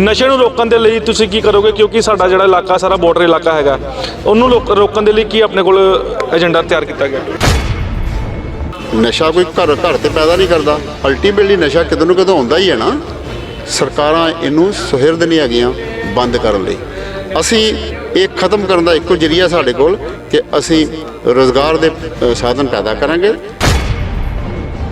ਨਸ਼ੇ ਨੂੰ ਰੋਕਣ ਦੇ ਲਈ ਤੁਸੀਂ ਕੀ ਕਰੋਗੇ? ਕਿਉਂਕਿ ਸਾਡਾ ਜਿਹੜਾ ਇਲਾਕਾ ਸਾਰਾ ਬਾਰਡਰ ਇਲਾਕਾ ਹੈਗਾ ਉਹਨੂੰ ਲੋਕ- ਰੋਕਣ ਦੇ ਲਈ ਕੀ ਆਪਣੇ ਕੋਲ ਏਜੰਡਾ ਤਿਆਰ ਕੀਤਾ ਗਿਆ? ਨਸ਼ਾ ਕੋਈ ਘਰ ਘਰ ਤੇ ਪੈਦਾ ਨਹੀਂ ਕਰਦਾ। ਅਲਟੀਮੇਟਲੀ ਨਸ਼ਾ ਕਿਤੇ ਨੂੰ ਕਿਤੇ ਹੁੰਦਾ ਹੀ ਹੈ ਨਾ। ਸਰਕਾਰਾਂ ਇਹਨੂੰ ਸੁਹਿਰਦ ਨਹੀਂ ਹੈਗੀਆਂ ਬੰਦ ਕਰਨ ਲਈ। ਅਸੀਂ ਇਹ ਖਤਮ ਕਰਨ ਦਾ ਇੱਕੋ ਜਰੀਆ ਸਾਡੇ ਕੋਲ ਕਿ ਅਸੀਂ ਰੋਜ਼ਗਾਰ ਦੇ ਅ, ਸਾਧਨ ਪੈਦਾ ਕਰਾਂਗੇ।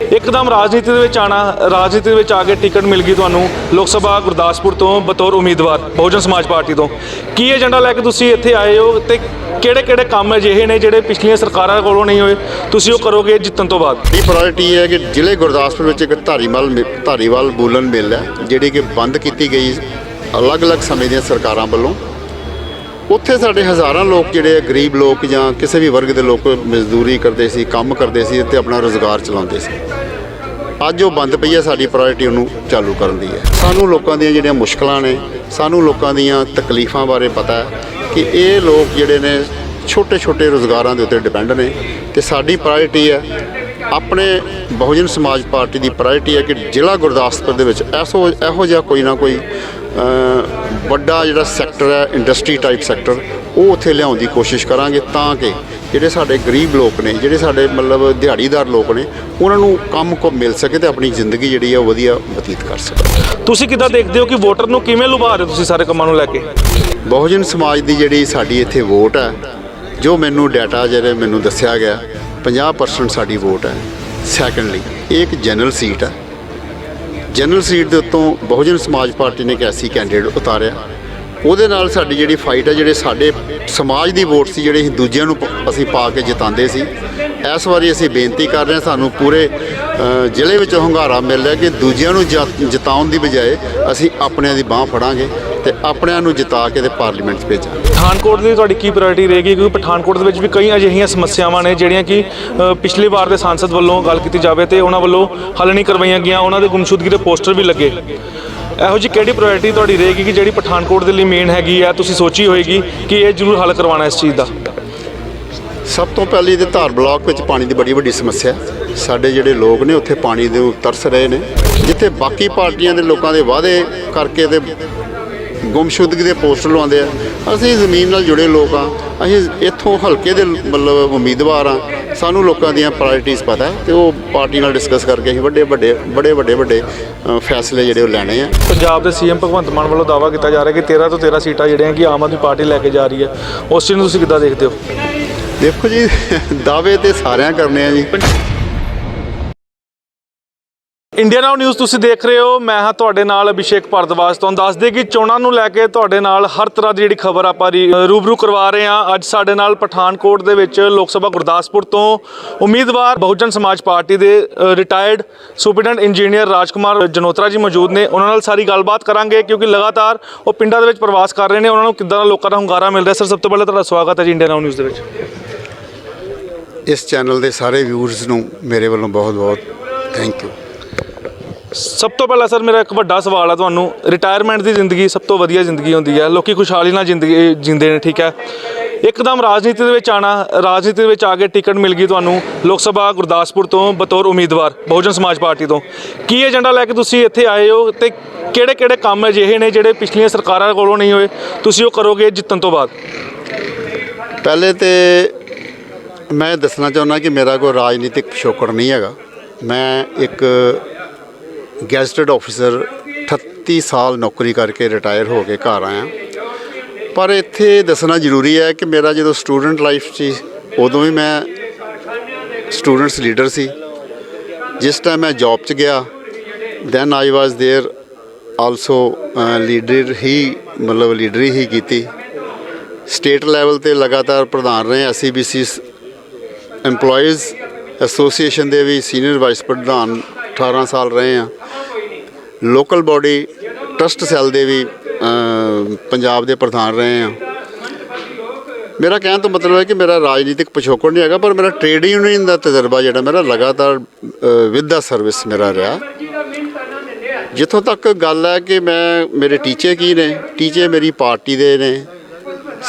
ਇੱਕਦਮ ਰਾਜਨੀਤੀ ਦੇ ਵਿੱਚ ਆਣਾ, ਰਾਜਨੀਤੀ ਦੇ ਵਿੱਚ ਆ ਕੇ ਟਿਕਟ ਮਿਲ ਗਈ ਤੁਹਾਨੂੰ ਲੋਕ ਸਭਾ ਗੁਰਦਾਸਪੁਰ ਤੋਂ ਬਤੌਰ ਉਮੀਦਵਾਰ, ਬਹੁਜਨ ਸਮਾਜ ਪਾਰਟੀ ਤੋਂ। ਕੀ ਏਜੰਡਾ ਲੈ ਕੇ ਤੁਸੀਂ ਇੱਥੇ ਆਏ ਹੋ ਤੇ ਕਿਹੜੇ ਕਿਹੜੇ ਕੰਮ ਅਜਿਹੇ ਨੇ ਜਿਹੜੇ ਪਿਛਲੀਆਂ ਸਰਕਾਰਾਂ ਕੋਲੋਂ ਨਹੀਂ ਹੋਏ? ਤੁਸੀਂ ਉਹ ਕਰੋਗੇ ਜਿੱਤਣ ਤੋਂ ਬਾਅਦ। ਦੀ ਪ੍ਰਾਇੋਰਟੀ ਹੈ ਕਿ ਜ਼ਿਲ੍ਹੇ ਗੁਰਦਾਸਪੁਰ ਵਿੱਚ ਇੱਕ ਧਾਰੀਵਾਲ ਮਿ- ਧਾਰੀਵਾਲ ਬੂਲਨ ਮਿਲ ਹੈ, ਜਿਹੜੀ ਕਿ ਬੰਦ ਕੀਤੀ ਗਈ ਅਲੱਗ-ਅਲੱਗ ਸਮੇਂ ਦੀਆਂ ਸਰਕਾਰਾਂ ਵੱਲੋਂ। ਉੱਥੇ ਸਾਡੇ ਹਜ਼ਾਰਾਂ ਲੋਕ ਜਿਹੜੇ ਆ, ਗਰੀਬ ਲੋਕ ਜਾਂ ਕਿਸੇ ਵੀ ਵਰਗ ਦੇ ਲੋਕ ਮਜ਼ਦੂਰੀ ਕਰਦੇ ਸੀ ਕੰਮ ਕਰਦੇ ਸੀ ਤੇ ਆਪਣਾ ਰੋਜ਼ਗਾਰ ਚਲਾਉਂਦੇ ਸੀ। ਅੱਜ ਉਹ ਬੰਦ ਪਈ ਹੈ ਸਾਡੀ ਪ੍ਰਾਇੋਰਟੀ ਉਹਨੂੰ ਚਾਲੂ ਕਰਨ ਦੀ ਹੈ। ਸਾਨੂੰ ਲੋਕਾਂ ਦੀਆਂ ਜਿਹੜੀਆਂ ਮੁਸ਼ਕਲਾਂ ਨੇ ਸਾਨੂੰ ਲੋਕਾਂ ਦੀਆਂ ਤਕਲੀਫਾਂ ਬਾਰੇ ਪਤਾ ਹੈ ਕਿ ਇਹ ਲੋਕ ਜਿਹੜੇ ਨੇ ਛੋਟੇ ਛੋਟੇ ਰੋਜ਼ਗਾਰਾਂ ਦੇ ਉੱਤੇ ਡਿਪੈਂਡ ਨੇ ਤੇ ਸਾਡੀ ਪ੍ਰਾਇੋਰਟੀ ਹੈ ਆਪਣੇ ਬਹੁਜਨ ਸਮਾਜ ਪਾਰਟੀ ਦੀ ਪ੍ਰਾਇੋਰਟੀ ਹੈ ਕਿ ਜ਼ਿਲ੍ਹਾ ਗੁਰਦਾਸਪੁਰ ਦੇ ਵਿੱਚ ਐਸੋ ਇਹੋ ਜਿਹਾ ਕੋਈ ਨਾ ਕੋਈ ਵੱਡਾ ਜਿਹੜਾ ਸੈਕਟਰ ਹੈ ਇੰਡਸਟਰੀ ਟਾਈਪ ਸੈਕਟਰ ਉਹ ਉੱਥੇ ਲਿਆਉਣ ਦੀ ਕੋਸ਼ਿਸ਼ ਕਰਾਂਗੇ ਤਾਂ ਕਿ ਜਿਹੜੇ ਸਾਡੇ ਗਰੀਬ ਲੋਕ ਨੇ ਜਿਹੜੇ ਸਾਡੇ ਮਤਲਬ ਦਿਹਾੜੀਦਾਰ ਲੋਕ ਨੇ ਉਹਨਾਂ ਨੂੰ ਕੰਮ ਕੋ ਮਿਲ ਸਕੇ ਤੇ ਆਪਣੀ ਜ਼ਿੰਦਗੀ ਜਿਹੜੀ ਹੈ ਉਹ ਵਧੀਆ ਬਤੀਤ ਕਰ ਸਕਣ ਤੁਸੀਂ ਕਿੱਦਾਂ ਦੇਖਦੇ ਹੋ ਕਿ ਵੋਟਰ ਨੂੰ ਕਿਵੇਂ ਲੁਭਾ ਰਹੇ ਤੁਸੀਂ ਸਾਰੇ ਕੰਮਾਂ ਨੂੰ ਲੈ ਕੇ? ਬਹੁਜਨ ਸਮਾਜ ਦੀ ਜਿਹੜੀ ਸਾਡੀ ਇੱਥੇ ਵੋਟ ਹੈ ਜੋ ਮੈਨੂੰ ਡਾਟਾ ਜਿਹੜੇ ਮੈਨੂੰ ਦੱਸਿਆ ਗਿਆ 50% ਸਾਡੀ ਵੋਟ ਹੈ ਸੈਕੰਡਲੀ ਇੱਕ ਜਨਰਲ ਸੀਟ ਹੈ। ਜਨਰਲ ਸੀਟ ਦੇ ਉੱਤੋਂ ਬਹੁਜਨ ਸਮਾਜ ਪਾਰਟੀ ਨੇ ਇੱਕ ਐਸੀ ਕੈਂਡੀਡੇਟ ਉਤਾਰਿਆ। ਉਹਦੇ ਨਾਲ ਸਾਡੀ ਜਿਹੜੀ ਫਾਈਟ ਹੈ ਜਿਹੜੇ ਸਾਡੇ ਸਮਾਜ ਦੀ ਵੋਟ ਸੀ, ਜਿਹੜੇ ਅਸੀਂ ਦੂਜਿਆਂ ਨੂੰ ਅਸੀਂ ਪਾ ਕੇ ਜਿਤਾਉਂਦੇ ਸੀ। ਇਸ ਵਾਰੀ ਅਸੀਂ ਬੇਨਤੀ ਕਰ ਰਹੇ ਹਾਂ, ਸਾਨੂੰ ਪੂਰੇ ਜ਼ਿਲ੍ਹੇ ਵਿੱਚੋਂ ਹੰਗਾਰਾ ਮਿਲ ਰਿਹਾ ਕਿ ਦੂਜਿਆਂ ਨੂੰ ਜਿ- ਜਿਤਾਉਣ ਦੀ ਬਜਾਏ ਅਸੀਂ ਆਪਣਿਆਂ ਦੀ ਬਾਹ ਫੜਾਂਗੇ ਤੇ ਆਪਣਿਆਂ ਨੂੰ ਜਿਤਾ ਕੇ ਤੇ ਪਾਰਲੀਮੈਂਟ 'ਚ ਭੇਜਾਂਗੇ। ਪਠਾਨਕੋਟ ਦੀ ਤੁਹਾਡੀ ਕੀ ਪ੍ਰਾਇੋਰਟੀ ਰਹੇਗੀ? ਕਿਉਂਕਿ ਪਠਾਨਕੋਟ ਦੇ ਵਿੱਚ ਵੀ ਕਈ ਅਜਿਹੀਆਂ ਸਮੱਸਿਆਵਾਂ ਨੇ ਜਿਹੜੀਆਂ ਕਿ ਪਿਛਲੀ ਵਾਰ ਦੇ ਸਾਂਸਦ ਵੱਲੋਂ ਗੱਲ ਕੀਤੀ ਜਾਵੇ ਤੇ ਉਹਨਾਂ ਵੱਲੋਂ ਹੱਲ ਨਹੀਂ ਕਰਵਾਈਆਂ ਗਈਆਂ। ਉਹਨਾਂ ਦੇ ਗੁੰਮਸ਼ੁਦਗੀ ਦੇ ਪੋਸਟਰ ਵੀ ਲੱਗੇ। ਇਹੋ ਜਿਹੀ ਕਿਹੜੀ ਪ੍ਰਾਇੋਰਟੀ ਤੁਹਾਡੀ ਰਹੇਗੀ ਕਿ ਜਿਹੜੀ ਪਠਾਨਕੋਟ ਦੇ ਲਈ ਮੇਨ ਹੈਗੀ ਆ ਤੁਸੀਂ ਸੋਚੀ ਹੋਏਗੀ ਕਿ ਇਹ ਜ਼ਰੂਰ ਹੱਲ ਕਰਵਾਉਣਾ ਇਸ ਚੀਜ਼ ਦਾ। ਸਭ ਤੋਂ ਪਹਿਲੀ ਤੇ ਧਾਰ ਬਲਾਕ ਵਿੱਚ ਪਾਣੀ ਦੀ ਬੜੀ ਵੱਡੀ ਸਮੱਸਿਆ ਹੈ। ਸਾਡੇ ਜਿਹੜੇ ਲੋਕ ਨੇ ਉੱਥੇ ਪਾਣੀ ਦੇ ਤਰਸ ਰਹੇ ਨੇ ਜਿੱਥੇ ਬਾਕੀ ਪਾਰਟੀਆਂ ਦੇ ਲੋਕਾਂ ਦੇ ਵਾਅਦੇ ਕਰਕੇ ਤੇ ਗੁੰਮਸ਼ੁਦਗੀ ਦੇ ਪੋਸਟਰ ਲਵਾਉਂਦੇ ਆ। ਅਸੀਂ ਜ਼ਮੀਨ ਨਾਲ ਜੁੜੇ ਲੋਕ ਆ ਅਸੀਂ ਇੱਥੋਂ ਹਲਕੇ ਦੇ ਮਤਲਬ ਉਮੀਦਵਾਰ ਆ। ਸਾਨੂੰ ਲੋਕਾਂ ਦੀਆਂ ਪ੍ਰਾਇੋਰਟੀਆਂ ਪਤਾ ਹੈ ਤੇ ਉਹ ਪਾਰਟੀ ਨਾਲ ਡਿਸਕਸ ਕਰਕੇ ਅਸੀਂ ਵੱਡੇ ਵੱਡੇ ਬੜੇ ਵੱਡੇ ਵੱਡੇ ਫੈਸਲੇ ਜਿਹੜੇ ਉਹ ਲੈਣੇ ਆ। ਪੰਜਾਬ ਦੇ ਸੀਐਮ ਭਗਵੰਤ ਮਾਨ ਵੱਲੋਂ ਦਾਅਵਾ ਕੀਤਾ ਜਾ ਰਿਹਾ ਕਿ 13 ਤੋਂ 13 ਸੀਟਾਂ ਜਿਹੜੀਆਂ ਕਿ ਆਮ ਆਦਮੀ ਪਾਰਟੀ ਲੈ ਕੇ ਜਾ ਰਹੀ ਹੈ। ਉਸ ਚੀਜ਼ ਨੂੰ ਤੁਸੀਂ ਕਿੱਦਾਂ ਦੇਖਦੇ ਹੋ? ਦੇਖੋ ਜੀ ਦਾਅਵੇ ਤੇ ਸਾਰਿਆਂ ਕਰਨੇ ਆ ਜੀ। ਇੰਡੀਆ ਨਾਓ ਨਿਊਜ਼ ਤੁਸੀਂ ਦੇਖ ਰਹੇ ਹੋ। ਮੈਂ ਹਾਂ ਤੁਹਾਡੇ ਨਾਲ ਅਭਿਸ਼ੇਕ ਭਾਰਦਵਾਜ। ਤੁਹਾਨੂੰ ਦੱਸ ਦੇ ਕਿ ਚੋਣਾਂ ਨੂੰ ਲੈ ਕੇ ਤੁਹਾਡੇ ਨਾਲ ਹਰ ਤਰ੍ਹਾਂ ਦੀ ਜਿਹੜੀ ਖਬਰ ਆਪਾਂ ਰੀ- ਰੂਬਰੂ ਕਰਵਾ ਰਹੇ ਹਾਂ। ਅੱਜ ਸਾਡੇ ਨਾਲ ਪਠਾਨਕੋਟ ਦੇ ਵਿੱਚ ਲੋਕ ਸਭਾ ਗੁਰਦਾਸਪੁਰ ਤੋਂ ਉਮੀਦਵਾਰ ਬਹੁਜਨ ਸਮਾਜ ਪਾਰਟੀ ਦੇ retired superintendent engineer Rajkumar Janotra ji ਮੌਜੂਦ ਨੇ। ਉਹਨਾਂ ਨਾਲ ਸਾਰੀ ਗੱਲਬਾਤ ਕਰਾਂਗੇ ਕਿਉਂਕਿ ਲਗਾਤਾਰ ਉਹ ਪਿੰਡਾਂ ਦੇ ਵਿੱਚ ਪ੍ਰਵਾਸ ਕਰ ਰਹੇ ਨੇ। ਉਹਨਾਂ ਨੂੰ ਕਿੱਦਾਂ ਲੋਕਾਂ ਦਾ ਹੁੰਗਾਰਾ ਮਿਲ ਰਿਹਾ? ਸਰ, ਸਭ ਤੋਂ ਪਹਿਲਾਂ ਤੁਹਾਡਾ ਸਵਾਗਤ ਹੈ ਜੀ ਇੰਡੀਆ ਨਾਓ ਨਿਊਜ਼ ਦੇ ਵਿੱਚ। ਇਸ ਚੈਨਲ ਦੇ ਸਾਰੇ ਵਿਊਅਰਸ ਨੂੰ ਮੇਰੇ ਵੱਲੋਂ ਬਹੁਤ ਬਹੁਤ ਥੈਂਕ ਯੂ ਸਭ ਤੋਂ ਪਹਿਲਾਂ ਸਰ ਮੇਰਾ ਇੱਕ ਵੱਡਾ ਸਵਾਲ ਆ ਤੁਹਾਨੂੰ। ਰਿਟਾਇਰਮੈਂਟ ਦੀ ਜ਼ਿੰਦਗੀ ਸਭ ਤੋਂ ਵਧੀਆ ਜ਼ਿੰਦਗੀ ਹੁੰਦੀ ਹੈ ਲੋਕੀ ਖੁਸ਼ਹਾਲੀ ਨਾਲ ਜ਼ਿੰਦਗੀ ਜਿੰਦੇ ਨੇ, ਠੀਕ ਹੈ ਇੱਕਦਮ ਰਾਜਨੀਤੀ ਦੇ ਵਿੱਚ ਆਣਾ ਰਾਜਨੀਤੀ ਦੇ ਵਿੱਚ ਆ ਕੇ ਟਿਕਟ ਮਿਲ ਗਈ ਤੁਹਾਨੂੰ ਲੋਕ ਸਭਾ ਗੁਰਦਾਸਪੁਰ ਤੋਂ ਬਤੌਰ ਉਮੀਦਵਾਰ, ਬਹੁਜਨ ਸਮਾਜ ਪਾਰਟੀ ਤੋਂ। ਕੀ ਏਜੰਡਾ ਲੈ ਕੇ ਤੁਸੀਂ ਇੱਥੇ ਆਏ ਹੋ ਤੇ ਕਿਹੜੇ ਕਿਹੜੇ ਕੰਮ ਅਜਿਹੇ ਨੇ ਜਿਹੜੇ ਪਿਛਲੀਆਂ ਸਰਕਾਰਾਂ ਕੋਲੋਂ ਨਹੀਂ ਹੋਏ? ਤੁਸੀਂ ਉਹ ਕਰੋਗੇ ਜਿੱਤਣ ਤੋਂ ਬਾਅਦ। ਪਹਿਲੇ ਤੇ ਮੈਂ ਦੱਸਣਾ ਚਾਹੁੰਦਾ ਕਿ ਮੇਰਾ ਕੋਈ ਰਾਜਨੀਤਿਕ ਪਿਛੋਕੜ ਨਹੀਂ ਹੈਗਾ। ਮੈਂ ਇੱਕ ਗੈਜ਼ਟਡ ਆਫੀਸਰ 38 ਸਾਲ ਨੌਕਰੀ ਕਰਕੇ ਰਿਟਾਇਰ ਹੋ ਕੇ ਘਰ ਆਇਆ ਪਰ ਇੱਥੇ ਦੱਸਣਾ ਜ਼ਰੂਰੀ ਹੈ ਕਿ ਮੇਰਾ ਜਦੋਂ ਸਟੂਡੈਂਟ ਲਾਈਫ ਸੀ ਉਦੋਂ ਵੀ ਮੈਂ ਸਟੂਡੈਂਟਸ ਲੀਡਰ ਸੀ ਜਿਸ ਟਾਈਮ ਮੈਂ ਜੌਬ 'ਚ ਗਿਆ then I was there also leader ਹੀ ਮਤਲਬ ਲੀਡਰੀ ਹੀ ਕੀਤੀ ਸਟੇਟ ਲੈਵਲ ਤੇ ਲਗਾਤਾਰ ਪ੍ਰਧਾਨ ਰਹੇ ਐਸਸੀਬੀਸੀ EMPLOYEES ਐਸੋਸੀਏਸ਼ਨ ਦੇ ਵੀ ਸੀਨੀਅਰ ਵਾਈਸ ਪ੍ਰਧਾਨ 18 ਸਾਲ ਰਹੇ ਆ ਲੋਕਲ ਬਾਡੀ ਟਰਸਟ ਸੈੱਲ ਦੇ ਵੀ ਪੰਜਾਬ ਦੇ ਪ੍ਰਧਾਨ ਰਹੇ ਆ ਮੇਰਾ ਕਹਿਣ ਤੋਂ ਮਤਲਬ ਹੈ ਕਿ ਮੇਰਾ ਰਾਜਨੀਤਿਕ ਪਿਛੋਕੜ ਨਹੀਂ ਹੈਗਾ, ਪਰ ਮੇਰਾ ਟ੍ਰੇਡ ਯੂਨੀਅਨ ਦਾ ਤਜਰਬਾ ਜਿਹੜਾ ਮੇਰਾ ਲਗਾਤਾਰ ਵਿਦ ਦਾ ਸਰਵਿਸ ਮੇਰਾ ਰਿਹਾ। ਜਿੱਥੋਂ ਤੱਕ ਗੱਲ ਹੈ ਕਿ ਮੈਂ, ਮੇਰੇ ਟੀਚੇ ਕੀ ਨੇ? ਟੀਚੇ ਮੇਰੀ ਪਾਰਟੀ ਦੇ ਨੇ।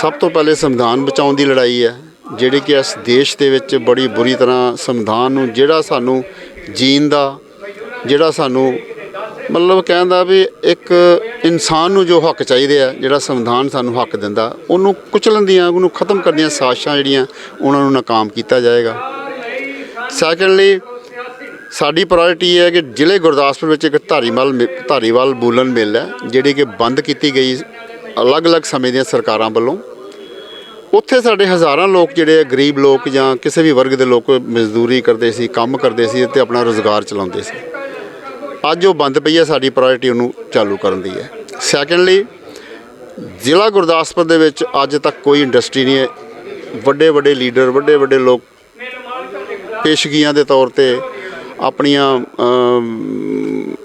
ਸਭ ਤੋਂ ਪਹਿਲੇ ਸੰਵਿਧਾਨ ਬਚਾਉਣ ਦੀ ਲੜਾਈ ਹੈ, ਜਿਹੜੀ ਕਿ ਇਸ ਦੇਸ਼ ਦੇ ਵਿੱਚ ਬੜੀ ਬੁਰੀ ਤਰ੍ਹਾਂ ਸੰਵਿਧਾਨ ਨੂੰ, ਜਿਹੜਾ ਸਾਨੂੰ ਜੀਣ ਦਾ, ਜਿਹੜਾ ਸਾਨੂੰ ਮਤਲਬ ਕਹਿੰਦਾ ਵੀ ਇੱਕ ਇਨਸਾਨ ਨੂੰ ਜੋ ਹੱਕ ਚਾਹੀਦੇ ਆ, ਜਿਹੜਾ ਸੰਵਿਧਾਨ ਸਾਨੂੰ ਹੱਕ ਦਿੰਦਾ, ਉਹਨੂੰ ਕੁਚਲਣ ਦੀਆਂ, ਉਹਨੂੰ ਖਤਮ ਕਰਨ ਦੀਆਂ ਸਾਜ਼ਿਸ਼ਾਂ ਜਿਹੜੀਆਂ ਉਹਨਾਂ ਨੂੰ ਨਾਕਾਮ ਕੀਤਾ ਜਾਏਗਾ। ਸੈਕੰਡਲੀ ਸਾਡੀ ਪ੍ਰਾਇੋਰਟੀ ਹੈ ਕਿ ਜ਼ਿਲ੍ਹੇ ਗੁਰਦਾਸਪੁਰ ਵਿੱਚ ਇੱਕ ਧਾਰੀਵਾਲ ਮਿ- ਧਾਰੀਵਾਲ ਬੂਲਨ ਮਿਲ ਹੈ, ਜਿਹੜੀ ਕਿ ਬੰਦ ਕੀਤੀ ਗਈ ਅਲੱਗ-ਅਲੱਗ ਸਮੇਂ ਦੀਆਂ ਸਰਕਾਰਾਂ ਵੱਲੋਂ। ਉੱਥੇ ਸਾਡੇ ਹਜ਼ਾਰਾਂ ਲੋਕ ਜਿਹੜੇ ਗਰੀਬ ਲੋਕ ਜਾਂ ਕਿਸੇ ਵੀ ਵਰਗ ਦੇ ਲੋਕ ਮਜ਼ਦੂਰੀ ਕਰਦੇ ਸੀ, ਕੰਮ ਕਰਦੇ ਸੀ ਤੇ ਆਪਣਾ ਰੋਜ਼ਗਾਰ ਚਲਾਉਂਦੇ ਸੀ। ਅੱਜ ਉਹ ਬੰਦ ਪਈ ਹੈ, ਸਾਡੀ ਪ੍ਰਾਇੋਰਟੀ ਉਹਨੂੰ ਚਾਲੂ ਕਰਨ ਦੀ ਹੈ। ਸੈਕੰਡਲੀ ਜ਼ਿਲ੍ਹਾ ਗੁਰਦਾਸਪੁਰ ਦੇ ਵਿੱਚ ਅੱਜ ਤੱਕ ਕੋਈ ਇੰਡਸਟਰੀ ਨਹੀਂ ਹੈ। ਵੱਡੇ ਵੱਡੇ ਲੀਡਰ ਵੱਡੇ ਵੱਡੇ ਲੋਕ ਪੇਸ਼ਗੀਆਂ ਦੇ ਤੌਰ ਤੇ ਆਪਣੀਆਂ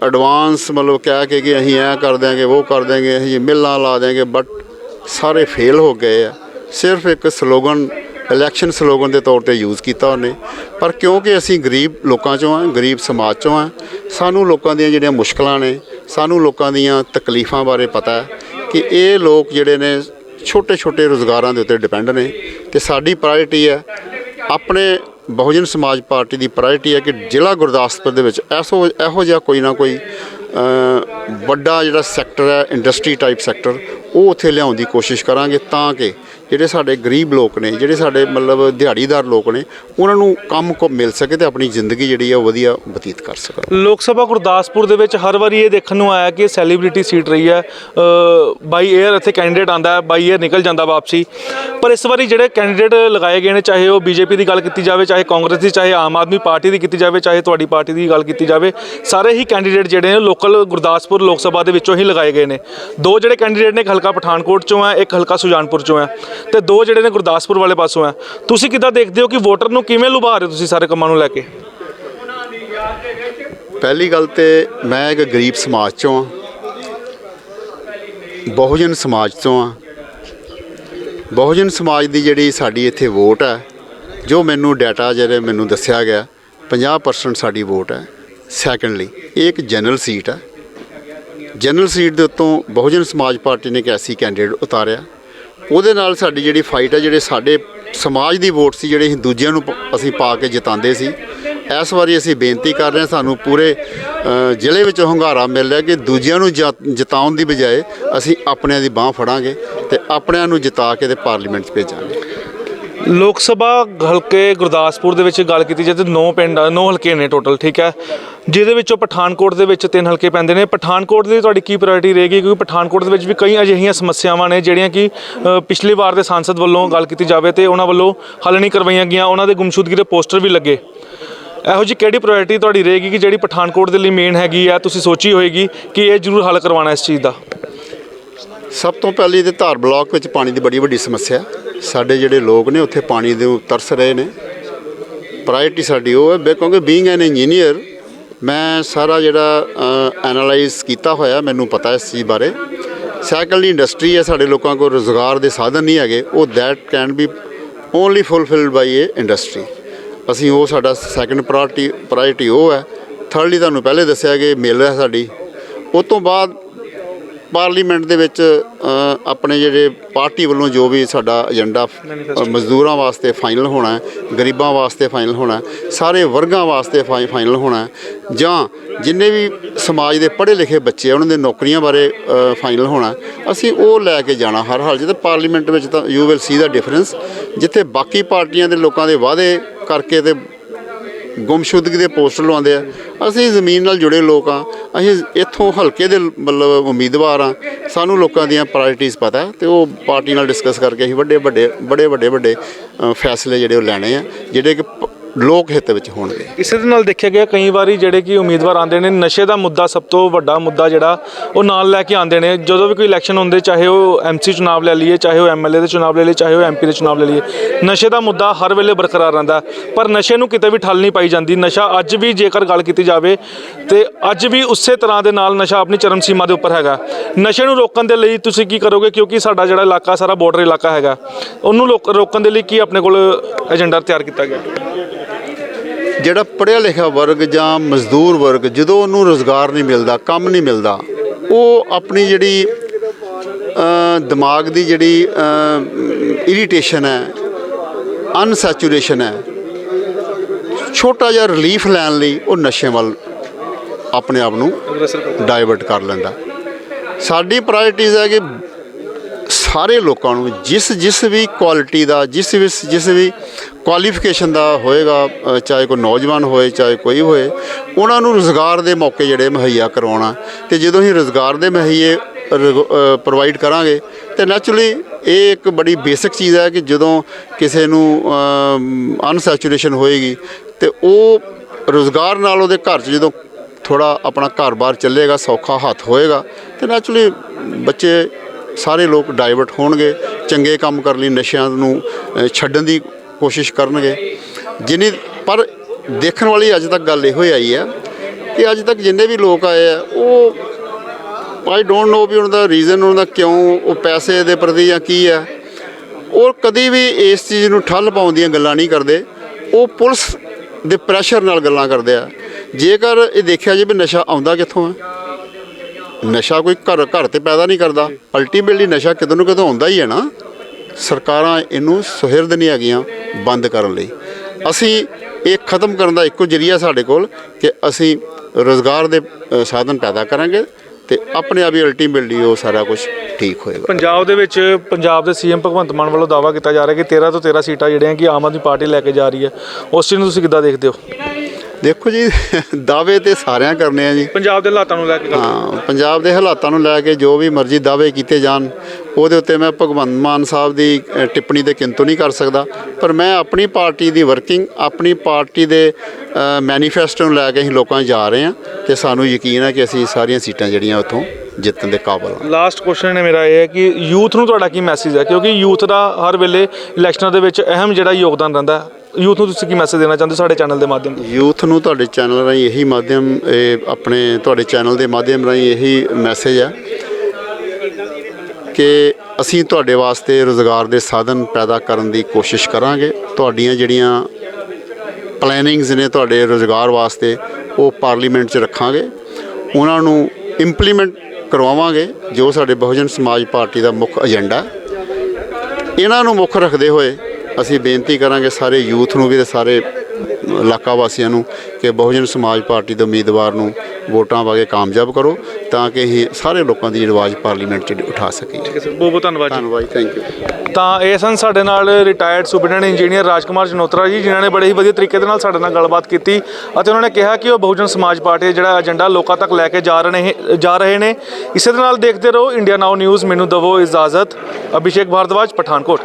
ਐਡਵਾਂਸ ਮਤਲਬ ਕਹਿ ਕੇ ਕਿ ਅਸੀਂ ਇਹ ਕਰ ਦਿਆਂਗੇ, ਉਹ ਕਰ ਦਿਆਂਗੇ, ਅਸੀਂ ਮਿੱਲਾਂ ਲਾ ਦਿਆਂਗੇ ਬਟ ਸਾਰੇ ਫੇਲ ਹੋ ਗਏ ਆ। ਸਿਰਫ ਇੱਕ ਸਲੋਗਨ ਇਲੈਕਸ਼ਨ ਸਲੋਗਨ ਦੇ ਤੌਰ ਤੇ ਯੂਜ਼ ਕੀਤਾ ਉਹਨੇ। ਪਰ ਕਿਉਂਕਿ ਅਸੀਂ ਗਰੀਬ ਲੋਕਾਂ ਚੋਂ ਆ ਗਰੀਬ ਸਮਾਜ ਚੋਂ ਆ ਸਾਨੂੰ ਲੋਕਾਂ ਦੀਆਂ ਜਿਹੜੀਆਂ ਮੁਸ਼ਕਲਾਂ ਨੇ, ਸਾਨੂੰ ਲੋਕਾਂ ਦੀਆਂ ਤਕਲੀਫਾਂ ਬਾਰੇ ਪਤਾ ਹੈ ਕਿ ਇਹ ਲੋਕ ਜਿਹੜੇ ਨੇ ਛੋਟੇ ਛੋਟੇ ਰੋਜ਼ਗਾਰਾਂ ਦੇ ਉੱਤੇ ਡਿਪੈਂਡ ਨੇ ਤੇ ਸਾਡੀ ਪ੍ਰਾਇੋਰਟੀ ਹੈ, ਆਪਣੇ ਬਹੁਜਨ ਸਮਾਜ ਪਾਰਟੀ ਦੀ ਪ੍ਰਾਇੋਰਟੀ ਹੈ ਕਿ ਜ਼ਿਲ੍ਹਾ ਗੁਰਦਾਸਪੁਰ ਦੇ ਵਿੱਚ ਐਸੋ, ਇਹੋ ਜਿਹਾ ਕੋਈ ਨਾ ਕੋਈ ਵੱਡਾ ਜਿਹੜਾ ਸੈਕਟਰ ਹੈ ਇੰਡਸਟਰੀ ਟਾਈਪ ਸੈਕਟਰ ਉਹ ਉੱਥੇ ਲਿਆਉਣ ਦੀ ਕੋਸ਼ਿਸ਼ ਕਰਾਂਗੇ ਤਾਂ ਕਿ ਜਿਹੜੇ ਸਾਡੇ ਗਰੀਬ ਲੋਕ ਨੇ, ਜਿਹੜੇ ਸਾਡੇ ਮਤਲਬ ਦਿਹਾੜੀਦਾਰ ਲੋਕ ਨੇ, ਉਹਨਾਂ ਨੂੰ ਕੰਮ ਕੋ ਮਿਲ ਸਕੇ ਤੇ ਆਪਣੀ ਜ਼ਿੰਦਗੀ ਜਿਹੜੀ ਆ ਉਹ ਵਧੀਆ ਬਤੀਤ ਕਰ ਸਕਣ। ਲੋਕ ਸਭਾ ਗੁਰਦਾਸਪੁਰ ਦੇ ਵਿੱਚ ਹਰ ਵਾਰੀ ਇਹ ਦੇਖਣ ਨੂੰ ਆਇਆ ਕਿ ਸੈਲੀਬ੍ਰਿਟੀ ਸੀਟ ਰਹੀ ਹੈ। ਬਾਈ 에ਅਰ ਇੱਥੇ ਕੈਂਡੀਡੇਟ ਆਂਦਾ ਹੈ, ਬਾਈ 에ਅਰ ਨਿਕਲ ਜਾਂਦਾ ਵਾਪਸੀ। ਪਰ ਇਸ ਵਾਰੀ ਜਿਹੜੇ ਕੈਂਡੀਡੇਟ ਲਗਾਏ ਗਏ ਨੇ, ਚਾਹੇ ਉਹ ਬੀਜੇਪੀ ਦੀ ਗੱਲ ਕੀਤੀ ਜਾਵੇ, ਚਾਹੇ ਕਾਂਗਰਸ ਦੀ, ਚਾਹੇ ਆਮ ਆਦਮੀ ਪਾਰਟੀ ਦੀ ਕੀਤੀ ਜਾਵੇ, ਚਾਹੇ ਤੁਹਾਡੀ ਪਾਰਟੀ ਦੀ ਗੱਲ ਕੀਤੀ ਜਾਵੇ, ਸਾਰੇ ਹੀ ਕੈਂਡੀਡੇਟ ਜਿਹੜੇ ਨੇ ਲੋਕਲ ਗੁਰਦਾਸਪੁਰ ਲੋਕ ਸਭਾ ਦੇ ਵਿੱਚੋਂ ਹੀ ਲਗਾਏ ਗਏ ਨੇ। ਦੋ ਜਿਹੜੇ ਕੈਂਡੀਡੇਟ ਨੇ, ਇੱਕ ਹਲਕਾ ਪਠਾਨਕੋਟ ਚੋਂ ਹੈ, ਇੱਕ ਹਲਕਾ ਸੁਜਾਨਪੁਰ ਚੋਂ ਹੈ। ਤੇ ਦੋ ਜਿਹੜੇ ਨੇ ਗੁਰਦਾਸਪੁਰ ਵਾਲੇ ਪਾਸੋਂ ਹੈ ਤੁਸੀਂ ਕਿੱਦਾਂ ਦੇਖਦੇ ਹੋ ਕਿ ਵੋਟਰ ਨੂੰ ਕਿਵੇਂ ਲੁਭਾ ਰਹੇ ਹੋ ਤੁਸੀਂ ਸਾਰੇ ਕੰਮਾਂ ਨੂੰ ਲੈ ਕੇ? ਪਹਿਲੀ ਗੱਲ ਤੇ ਮੈਂ ਇੱਕ ਗਰੀਬ ਸਮਾਜ ਚੋਂ ਆ ਬਹੁਜਨ ਸਮਾਜ ਤੋਂ ਆ ਬਹੁਜਨ ਸਮਾਜ ਦੀ ਜਿਹੜੀ ਸਾਡੀ ਇੱਥੇ ਵੋਟ ਹੈ, ਜੋ ਮੈਨੂੰ ਡਾਟਾ ਜਿਹੜੇ ਮੈਨੂੰ ਦੱਸਿਆ ਗਿਆ 50% ਸਾਡੀ ਵੋਟ ਹੈ ਸੈਕੰਡਲੀ ਇਹ ਇੱਕ ਜਨਰਲ ਸੀਟ ਹੈ। ਜਨਰਲ ਸੀਟ ਦੇ ਉੱਤੋਂ ਬਹੁਜਨ ਸਮਾਜ ਪਾਰਟੀ ਨੇ ਇੱਕ ਐਸੀ ਕੈਂਡੀਡੇਟ ਉਤਾਰਿਆ। ਉਹਦੇ ਨਾਲ ਸਾਡੀ ਜਿਹੜੀ ਫਾਈਟ ਹੈ ਜਿਹੜੇ ਸਾਡੇ ਸਮਾਜ ਦੀ ਵੋਟ ਸੀ, ਜਿਹੜੇ ਅਸੀਂ ਦੂਜਿਆਂ ਨੂੰ ਅਸੀਂ ਪਾ ਕੇ ਜਿਤਾਉਂਦੇ ਸੀ। ਇਸ ਵਾਰੀ ਅਸੀਂ ਬੇਨਤੀ ਕਰ ਰਹੇ ਹਾਂ, ਸਾਨੂੰ ਪੂਰੇ ਜ਼ਿਲ੍ਹੇ ਵਿੱਚ ਹੰਗਾਰਾ ਮਿਲ ਰਿਹਾ ਕਿ ਦੂਜਿਆਂ ਨੂੰ ਜਾ- ਜਿਤਾਉਣ ਦੀ ਬਜਾਏ ਅਸੀਂ ਆਪਣਿਆਂ ਦੀ ਬਾਹ ਫੜਾਂਗੇ ਤੇ ਆਪਣਿਆਂ ਨੂੰ ਜਿਤਾ ਕੇ ਤੇ ਪਾਰਲੀਮੈਂਟ 'ਚ ਭੇਜਾਂਗੇ। ਲੋਕ ਸਭਾ ਹਲਕੇ ਗੁਰਦਾਸਪੁਰ ਦੇ ਵਿੱਚ ਗੱਲ ਕੀਤੀ ਜਾਏ ਤੇ 9 ਪਿੰਡ 9 ਹਲਕੇ ਨੇ ਟੋਟਲ ਠੀਕ ਹੈ। ਜਿਹਦੇ ਵਿੱਚੋਂ ਪਠਾਨਕੋਟ ਦੇ ਵਿੱਚ ਤਿੰਨ ਹਲਕੇ ਪੈਂਦੇ ਨੇ। ਪਠਾਨਕੋਟ ਦੀ ਤੁਹਾਡੀ ਕੀ ਪ੍ਰਾਇੋਰਟੀ ਰਹੇਗੀ? ਕਿਉਂਕਿ ਪਠਾਨਕੋਟ ਦੇ ਵਿੱਚ ਵੀ ਕਈ ਅਜਿਹੀਆਂ ਸਮੱਸਿਆਵਾਂ ਨੇ ਜਿਹੜੀਆਂ ਕਿ ਪਿਛਲੀ ਵਾਰ ਦੇ ਸਾਂਸਦ ਵੱਲੋਂ ਗੱਲ ਕੀਤੀ ਜਾਵੇ ਤੇ ਉਹਨਾਂ ਵੱਲੋਂ ਹੱਲ ਨਹੀਂ ਕਰਵਾਈਆਂ ਗਈਆਂ। ਉਹਨਾਂ ਦੇ ਗੁੰਮਸ਼ੁਦਗੀ ਦੇ ਪੋਸਟਰ ਵੀ ਲੱਗੇ। ਇਹੋ ਜਿਹੀ ਕਿਹੜੀ ਪ੍ਰਾਇੋਰਟੀ ਤੁਹਾਡੀ ਰਹੇਗੀ ਕਿ ਜਿਹੜੀ ਪਠਾਨਕੋਟ ਦੇ ਲਈ ਮੇਨ ਹੈਗੀ ਆ? ਤੁਸੀਂ ਸੋਚੀ ਹੋਏਗੀ ਕਿ ਇਹ ਜ਼ਰੂਰ ਹੱਲ ਕਰਵਾਉਣਾ ਇਸ ਚੀਜ਼ ਦਾ। ਸਭ ਤੋਂ ਪਹਿਲੀ ਤੇ ਧਾਰ ਬਲਾਕ ਵਿੱਚ ਪਾਣੀ ਦੀ ਬੜੀ ਵੱਡੀ ਸਮੱਸਿਆ ਸਾਡੇ ਜਿਹੜੇ ਲੋਕ ਨੇ ਉੱਥੇ ਪਾਣੀ ਦੇ ਤਰਸ ਰਹੇ ਨੇ। ਪ੍ਰਾਇੋਰਟੀ ਸਾਡੀ ਉਹ ਹੈ, ਬੇ ਕਿਉਂਕਿ ਬੀਇੰਗ ਐਨ ਇੰਜੀਨੀਅਰ ਮੈਂ ਸਾਰਾ ਜਿਹੜਾ ਐਨਾਲਾਈਜ਼ ਕੀਤਾ ਹੋਇਆ, ਮੈਨੂੰ ਪਤਾ ਇਸ ਚੀਜ਼ ਬਾਰੇ। ਸਾਈਕਲ ਦੀ ਇੰਡਸਟਰੀ ਹੈ, ਸਾਡੇ ਲੋਕਾਂ ਕੋਲ ਰੋਜ਼ਗਾਰ ਦੇ ਸਾਧਨ ਨਹੀਂ ਹੈਗੇ। ਉਹ that can be only fulfilled by a industry ਅਸੀਂ ਉਹ ਸਾਡਾ ਸੈਕੰਡ ਪ੍ਰਾਇੋਰਟੀ ਪ੍ਰਾਇੋਰਟੀ ਉਹ ਹੈ। ਥਰਡਲੀ ਤੁਹਾਨੂੰ ਪਹਿਲੇ ਦੱਸਿਆ ਕਿ ਮਿਲ ਰਿਹਾ ਸਾਡੀ। ਉਸ ਤੋਂ ਬਾਅਦ ਪਾਰਲੀਮੈਂਟ ਦੇ ਵਿੱਚ ਆਪਣੇ ਜਿਹੜੇ ਪਾਰਟੀ ਵੱਲੋਂ ਜੋ ਵੀ ਸਾਡਾ ਏਜੰਡਾ ਮਜ਼ਦੂਰਾਂ ਵਾਸਤੇ ਫਾਈਨਲ ਹੋਣਾ ਹੈ, ਗਰੀਬਾਂ ਵਾਸਤੇ ਫਾਈਨਲ ਹੋਣਾ ਹੈ, ਸਾਰੇ ਵਰਗਾਂ ਵਾਸਤੇ ਫਾਈ- ਫਾਈਨਲ ਹੋਣਾ ਹੈ, ਜਾਂ ਜਿੰਨੇ ਵੀ ਸਮਾਜ ਦੇ ਪੜ੍ਹੇ ਲਿਖੇ ਬੱਚੇ ਆ, ਉਹਨਾਂ ਦੇ ਨੌਕਰੀਆਂ ਬਾਰੇ ਫਾਈਨਲ ਹੋਣਾ ਅਸੀਂ ਉਹ ਲੈ ਕੇ ਜਾਣਾ ਹਰ ਹਾਲ। ਜਿੱਤੇ ਪਾਰਲੀਮੈਂਟ ਵਿੱਚ ਤਾਂ you will see the difference ਜਿੱਥੇ ਬਾਕੀ ਪਾਰਟੀਆਂ ਦੇ ਲੋਕਾਂ ਦੇ ਵਾਅਦੇ ਕਰਕੇ ਤੇ ਗੁੰਮਸ਼ੁਦਗੀ ਦੇ ਪੋਸਟਰ ਲਵਾਉਂਦੇ ਆ। ਅਸੀਂ ਜ਼ਮੀਨ ਨਾਲ ਜੁੜੇ ਲੋਕ ਆ। ਅਸੀਂ ਇੱਥੋਂ ਹਲਕੇ ਦੇ ਮਤਲਬ ਉਮੀਦਵਾਰ ਆ। ਸਾਨੂੰ ਲੋਕਾਂ ਦੀਆਂ ਪ੍ਰਾਇੋਰਟੀਆਂ ਪਤਾ ਹੈ ਤੇ ਉਹ ਪਾਰਟੀ ਨਾਲ ਡਿਸਕਸ ਕਰਕੇ ਅਸੀਂ ਵੱਡੇ ਵੱਡੇ, ਬੜੇ ਵੱਡੇ ਵੱਡੇ ਫੈਸਲੇ ਜਿਹੜੇ ਉਹ ਲੈਣੇ ਆ। ਜਿਹੜੇ ਕਿ ਪ- ਲੋਕ ਹਿੱਤ ਵਿੱਚ ਹੋਣਗੇ। ਇਸੇ ਦੇ ਨਾਲ ਦੇਖਿਆ ਗਿਆ ਕਈ ਵਾਰੀ ਜਿਹੜੇ ਕਿ ਉਮੀਦਵਾਰ ਆਉਂਦੇ ਨੇ, ਨਸ਼ੇ ਦਾ ਮੁੱਦਾ ਸਭ ਤੋਂ ਵੱਡਾ ਮੁੱਦਾ ਜਿਹੜਾ, ਉਹ ਨਾਲ ਲੈ ਕੇ ਆਉਂਦੇ ਨੇ। ਜਦੋਂ ਵੀ ਕੋਈ ਇਲੈਕਸ਼ਨ ਹੁੰਦੇ, ਚਾਹੇ ਉਹ ਐਮਸੀ ਚੁਣਾਵ ਲੈ ਲਈਏ, ਚਾਹੇ ਉਹ ਐਮਐਲਏ ਦੇ ਚੁਣਾਵ ਲੈ ਲਈਏ, ਚਾਹੇ ਉਹ ਐਮਪੀ ਦੇ ਚੁਣਾਵ ਲੈ ਲਈਏ, ਨਸ਼ੇ ਦਾ ਮੁੱਦਾ ਹਰ ਵੇਲੇ ਬਰਕਰਾਰ ਰਹਿੰਦਾ। ਪਰ ਨਸ਼ੇ ਨੂੰ ਕਿਤੇ ਵੀ ਠੱਲ ਨਹੀਂ ਪਾਈ ਜਾਂਦੀ। ਨਸ਼ਾ ਅੱਜ ਵੀ ਜੇਕਰ ਗੱਲ ਕੀਤੀ ਜਾਵੇ, ਤੇ ਅੱਜ ਵੀ ਉਸੇ ਤਰ੍ਹਾਂ ਦੇ ਨਾਲ ਨਸ਼ਾ ਆਪਣੀ ਚਰਮ ਸੀਮਾ ਦੇ ਉੱਪਰ ਹੈਗਾ। ਨਸ਼ੇ ਨੂੰ ਰੋਕਣ ਦੇ ਲਈ ਤੁਸੀਂ ਕੀ ਕਰੋਗੇ? ਕਿਉਂਕਿ ਸਾਡਾ ਜਿਹੜਾ ਇਲਾਕਾ, ਸਾਰਾ ਬਾਰਡਰ ਇਲਾਕਾ ਹੈਗਾ। ਉਹਨੂੰ ਲੋਕ- ਰੋਕਣ ਦੇ ਲਈ ਕੀ ਆਪਣੇ ਕੋਲ ਏਜੰਡਾ ਤਿਆਰ ਕੀਤਾ ਗਿਆ? ਜਿਹੜਾ ਪੜ੍ਹਿਆ ਲਿਖਿਆ ਵਰਗ ਜਾਂ ਮਜ਼ਦੂਰ ਵਰਗ, ਜਦੋਂ ਉਹਨੂੰ ਰੋਜ਼ਗਾਰ ਨਹੀਂ ਮਿਲਦਾ, ਕੰਮ ਨਹੀਂ ਮਿਲਦਾ, ਉਹ ਆਪਣੀ ਜਿਹੜੀ ਦਿਮਾਗ ਦੀ ਜਿਹੜੀ ਇਰੀਟੇਸ਼ਨ ਹੈ ਅਨਸੈਚੂਰੇਸ਼ਨ ਹੈ, ਛੋਟਾ ਜਿਹਾ ਰਿਲੀਫ ਲੈਣ ਲਈ ਉਹ ਨਸ਼ੇ ਵੱਲ ਆਪਣੇ ਆਪ ਨੂੰ ਡਾਇਵਰਟ ਕਰ ਲੈਂਦਾ। ਸਾਡੀ ਪ੍ਰਾਇੋਰਟੀਜ਼ ਹੈ ਕਿ ਸਾਰੇ ਲੋਕਾਂ ਨੂੰ ਜਿਸ ਜਿਸ ਵੀ ਕੁਆਲਿਟੀ ਦਾ, ਜਿਸ ਵੀ ਜਿਸ ਵੀ ਕੁਆਲੀਫਿਕੇਸ਼ਨ ਦਾ ਹੋਏਗਾ ਚਾਹੇ ਕੋਈ ਨੌਜਵਾਨ ਹੋਏ, ਚਾਹੇ ਕੋਈ ਹੋਏ, ਉਹਨਾਂ ਨੂੰ ਰੋਜ਼ਗਾਰ ਦੇ ਮੌਕੇ ਜਿਹੜੇ ਮੁਹੱਈਆ ਕਰਵਾਉਣਾ। ਤੇ ਜਦੋਂ ਅਸੀਂ ਰੋਜ਼ਗਾਰ ਦੇ ਮੁਹੱਈਏ ਪ੍ਰੋਵਾਈਡ ਕਰਾਂਗੇ, ਤੇ ਨੈਚੁਰਲੀ ਇਹ ਇੱਕ ਬੜੀ ਬੇਸਿਕ ਚੀਜ਼ ਹੈ ਕਿ ਜਦੋਂ ਕਿਸੇ ਨੂੰ ਅਨਸੈਚੂਰੇਸ਼ਨ ਹੋਏਗੀ, ਤੇ ਉਹ ਰੋਜ਼ਗਾਰ ਨਾਲ ਉਹਦੇ ਘਰ 'ਚ ਜਦੋਂ ਥੋੜਾ ਆਪਣਾ ਘਰ-ਬਾਰ ਚੱਲੇਗਾ, ਸੌਖਾ ਹੱਥ ਹੋਏਗਾ, ਤੇ ਨੈਚੁਰਲੀ ਬੱਚੇ ਸਾਰੇ ਲੋਕ ਡਾਇਵਰਟ ਹੋਣਗੇ, ਚੰਗੇ ਕੰਮ ਕਰਨ ਲਈ ਨਸ਼ਿਆਂ ਨੂੰ ਛੱਡਣ ਦੀ ਕੋਸ਼ਿਸ਼ ਕਰਨਗੇ। ਜਿਨੀ, ਪਰ ਦੇਖਣ ਵਾਲੀ ਅੱਜ ਤੱਕ ਗੱਲ ਇਹੋ ਹੀ ਆਈ ਹੈ ਕਿ ਅੱਜ ਤੱਕ ਜਿੰਨੇ ਵੀ ਲੋਕ ਆਏ ਆ, ਉਹ ਆਈ ਡੋਨਟ ਨੋ ਵੀ ਉਹਨਾਂ ਦਾ ਰੀਜ਼ਨ ਉਹਨਾਂ ਦਾ ਕਿਉਂ, ਉਹ ਪੈਸੇ ਦੇ ਪ੍ਰਤੀ ਜਾਂ ਕੀ ਹੈ। ਉਹ ਕਦੀ ਵੀ ਇਸ ਚੀਜ਼ ਨੂੰ ਠੱਲ ਪਾਉਣ ਦੀਆਂ ਗੱਲਾਂ ਨਹੀਂ ਕਰਦੇ। ਉਹ ਪੁਲਿਸ ਦੇ ਪ੍ਰੈਸ਼ਰ ਨਾਲ ਗੱਲਾਂ ਕਰਦੇ ਆ। ਜੇਕਰ ਇਹ ਦੇਖਿਆ ਜੇ ਵੀ ਨਸ਼ਾ ਆਉਂਦਾ ਕਿੱਥੋਂ ਹੈ ਨਸ਼ਾ ਕੋਈ ਘਰ ਘਰ ਤੇ ਪੈਦਾ ਨਹੀਂ ਕਰਦਾ। ਅਲਟੀਮੇਟਲੀ ਨਸ਼ਾ ਕਿਤੇ ਨੂੰ ਕਿਤੇ ਆਉਂਦਾ ਹੀ ਹੈ ਨਾ। ਸਰਕਾਰਾਂ ਇਹਨੂੰ ਸੁਹਿਰਦ ਨਹੀਂ ਹੈਗੀਆਂ ਬੰਦ ਕਰਨ ਲਈ। ਅਸੀਂ ਇਹ ਖਤਮ ਕਰਨ ਦਾ ਇੱਕੋ ਜਰੀਆ ਸਾਡੇ ਕੋਲ ਕਿ ਅਸੀਂ ਰੋਜ਼ਗਾਰ ਦੇ ਸਾਧਨ ਪੈਦਾ ਕਰਾਂਗੇ ਤੇ ਆਪਣੇ ਆਪ ਹੀ ਅਲਟੀਮੇਟਲੀ ਉਹ ਸਾਰਾ ਕੁਝ ਠੀਕ ਹੋਏਗਾ। ਪੰਜਾਬ ਦੇ ਵਿੱਚ ਪੰਜਾਬ ਦੇ ਸੀਐਮ ਭਗਵੰਤ ਮਾਨ ਵੱਲੋਂ ਦਾਅਵਾ ਕੀਤਾ ਜਾ ਰਿਹਾ ਕਿ 13 ਤੋਂ 13 ਸੀਟਾਂ ਜਿਹੜੀਆਂ ਕਿ ਆਮ ਆਦਮੀ ਪਾਰਟੀ ਲੈ ਕੇ ਜਾ ਰਹੀ ਹੈ। ਉਸ ਚੀਜ਼ ਨੂੰ ਤੁਸੀਂ ਕਿੱਦਾਂ ਦੇਖਦੇ ਹੋ? ਦੇਖੋ ਜੀ ਦਾਅਵੇ ਤੇ ਸਾਰਿਆਂ ਕਰਨੇ ਆ ਜੀ। ਪੰਜਾਬ ਦੇ ਹਾਲਾਤਾਂ ਨੂੰ ਲੈ ਕੇ ਗੱਲ ਹਾਂ ਪੰਜਾਬ ਦੇ ਹਾਲਾਤਾਂ ਨੂੰ ਲੈ ਕੇ ਜੋ ਵੀ ਮਰਜ਼ੀ ਦਾਅਵੇ ਕੀਤੇ ਜਾਣ ਉਹਦੇ ਉੱਤੇ ਮੈਂ ਭਗਵੰਤ ਮਾਨ ਸਾਹਿਬ ਦੀ ਅ, ਟਿੱਪਣੀ ਤੇ ਕਿੰਤੂ ਨਹੀਂ ਕਰ ਸਕਦਾ। ਪਰ ਮੈਂ ਆਪਣੀ ਪਾਰਟੀ ਦੀ ਵਰਕਿੰਗ ਆਪਣੀ ਪਾਰਟੀ ਦੇ ਮੈਨੀਫੈਸਟੋ ਨੂੰ ਲੈ ਕੇ ਅਸੀਂ ਲੋਕਾਂ 'ਚ ਜਾ ਰਹੇ ਹਾਂ ਤੇ ਸਾਨੂੰ ਯਕੀਨ ਹੈ ਕਿ ਅਸੀਂ ਸਾਰੀਆਂ ਸੀਟਾਂ ਜਿਹੜੀਆਂ ਉੱਥੋਂ ਜਿੱਤਣ ਦੇ ਕਾਬਲ ਹਾਂ। ਲਾਸਟ ਕੁਐਸਚਨ ਹੈ ਮੇਰਾ ਇਹ ਹੈ ਕਿ ਯੂਥ ਨੂੰ ਤੁਹਾਡਾ ਕੀ ਮੈਸੇਜ ਹੈ? ਕਿਉਂਕਿ ਯੂਥ ਦਾ ਹਰ ਵੇਲੇ ਇਲੈਕਸ਼ਨਾਂ ਦੇ ਵਿੱਚ ਅਹਿਮ ਜਿਹੜਾ ਯੋਗਦਾਨ ਰਹਿੰਦਾ ਹੈ। ਯੂਥ ਨੂੰ ਤੁਸੀਂ ਕੀ ਮੈਸੇਜ ਦੇਣਾ ਚਾਹੁੰਦੇ ਹੋ ਸਾਡੇ ਚੈਨਲ ਦੇ ਮਾਧਿਅਮ ਤੋਂ? ਯੂਥ ਨੂੰ ਤੁਹਾਡੇ ਚੈਨਲ ਰਾਹੀਂ ਇਹੀ ਮਾਧਿਅਮ, ਇਹ ਆਪਣੇ ਤੁਹਾਡੇ ਚੈਨਲ ਦੇ ਮਾਧਿਅਮ ਰਾਹੀਂ ਇਹੀ ਮੈਸੇਜ ਹੈ ਕਿ ਅਸੀਂ ਤੁਹਾਡੇ ਵਾਸਤੇ ਰੋਜ਼ਗਾਰ ਦੇ ਸਾਧਨ ਪੈਦਾ ਕਰਨ ਦੀ ਕੋਸ਼ਿਸ਼ ਕਰਾਂਗੇ। ਤੁਹਾਡੀਆਂ ਜਿਹੜੀਆਂ ਪਲੈਨਿੰਗਸ ਨੇ ਤੁਹਾਡੇ ਰੋਜ਼ਗਾਰ ਵਾਸਤੇ, ਉਹ ਪਾਰਲੀਮੈਂਟ 'ਚ ਰੱਖਾਂਗੇ। ਉਹਨਾਂ ਨੂੰ ਇੰਪਲੀਮੈਂਟ ਕਰਵਾਵਾਂਗੇ, ਜੋ ਸਾਡੇ ਬਹੁਜਨ ਸਮਾਜ ਪਾਰਟੀ ਦਾ ਮੁੱਖ ਏਜੰਡਾ ਇਹਨਾਂ ਨੂੰ ਮੁੱਖ ਰੱਖਦੇ ਹੋਏ ਅਸੀਂ ਬੇਨਤੀ ਕਰਾਂਗੇ ਸਾਰੇ ਯੂਥ ਨੂੰ ਵੀ ਤੇ ਸਾਰੇ ਇਲਾਕਾ ਵਾਸੀਆਂ ਨੂੰ ਕਿ ਬਹੁਜਨ ਸਮਾਜ ਪਾਰਟੀ ਦੇ ਉਮੀਦਵਾਰ ਨੂੰ ਵੋਟਾਂ ਪਾ ਕੇ ਕਾਮਯਾਬ ਕਰੋ ਤਾਂ ਕਿ ਇਹ ਸਾਰੇ ਲੋਕਾਂ ਦੀ ਆਵਾਜ਼ ਪਾਰਲੀਮੈਂਟ 'ਚ ਉਠਾ ਸਕੀਏ। ਠੀਕ ਹੈ ਸਰ ਬਹੁਤ ਬਹੁਤ ਧੰਨਵਾਦ ਜੀ। ਧੰਨਵਾਦ ਥੈਂਕ ਯੂ ਤਾਂ ਇਹ ਸਨ ਸਾਡੇ ਨਾਲ retired superintendent engineer Rajkumar Janotra ji ਜਿਨ੍ਹਾਂ ਨੇ ਬੜੇ ਹੀ ਵਧੀਆ ਤਰੀਕੇ ਦੇ ਨਾਲ ਸਾਡੇ ਨਾਲ ਗੱਲਬਾਤ ਕੀਤੀ ਅਤੇ ਉਹਨਾਂ ਨੇ ਕਿਹਾ ਕਿ ਉਹ ਬਹੁਜਨ ਸਮਾਜ ਪਾਰਟੀ ਦਾ ਜਿਹੜਾ ਏਜੰਡਾ ਲੋਕਾਂ ਤੱਕ ਲੈ ਕੇ ਜਾ ਰਹੇ ਨੇ ਜਾ ਰਹੇ ਨੇ। ਇਸੇ ਦੇ ਨਾਲ ਦੇਖਦੇ ਰਹੋ ਇੰਡੀਆ ਨਾਓ ਨਿਊਜ਼ ਮੈਨੂੰ ਦਵੋ ਇਜਾਜ਼ਤ। ਅਭਿਸ਼ੇਕ ਭਾਰਦਵਾਜ ਪਠਾਨਕੋਟ।